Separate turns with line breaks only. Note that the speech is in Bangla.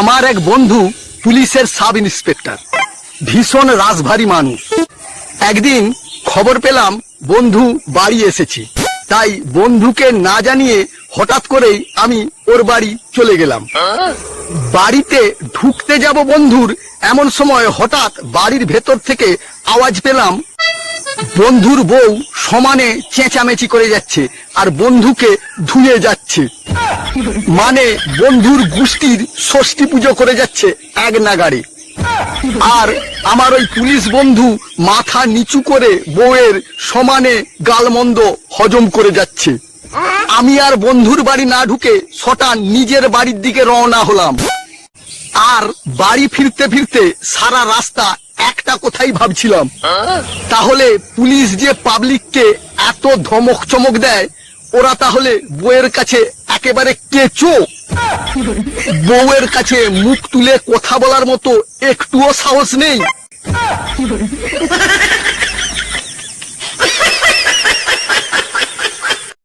আমার এক বন্ধু পুলিশের সাব ইন্সপেক্টর, ভীষণ রাজভারী মানুষ। একদিন খবর পেলাম বন্ধু বাড়ি এসেছে, তাই বন্ধুকে না জানিয়ে হঠাৎ করেই আমি ওর বাড়ি চলে গেলাম। বাড়িতে ঢুকতে যাব বন্ধুর এমন সময় হঠাৎ বাড়ির ভেতর থেকে আওয়াজ পেলাম, বন্ধুর বউ সমানে চেঁচামেচি করে যাচ্ছে আর বন্ধুকে ধুয়ে যাচ্ছে। মানে বন্ধুর গোষ্ঠীর ষষ্ঠী পুজো করে যাচ্ছে এক নাগারে আর আমার ওই পুলিশ বন্ধু মাথা নিচু করে বউয়ের সমানে গালমন্দ হজম করে যাচ্ছে। আমি আর বন্ধুর বাড়ি না ঢুকে সটা নিজের বাড়ির দিকে রওনা হলাম। আর বাড়ি ফিরতে ফিরতে সারা রাস্তা একটা কথাই ভাবছিলাম। তাহলে পুলিশ যে পাবলিককে এত ধমক চমক দেয়, ওরা তাহলে বউয়ের কাছে একেবারে কেচো। বউয়ের কাছে মুখ তুলে কথা বলার মতো একটুও সাহস নেই।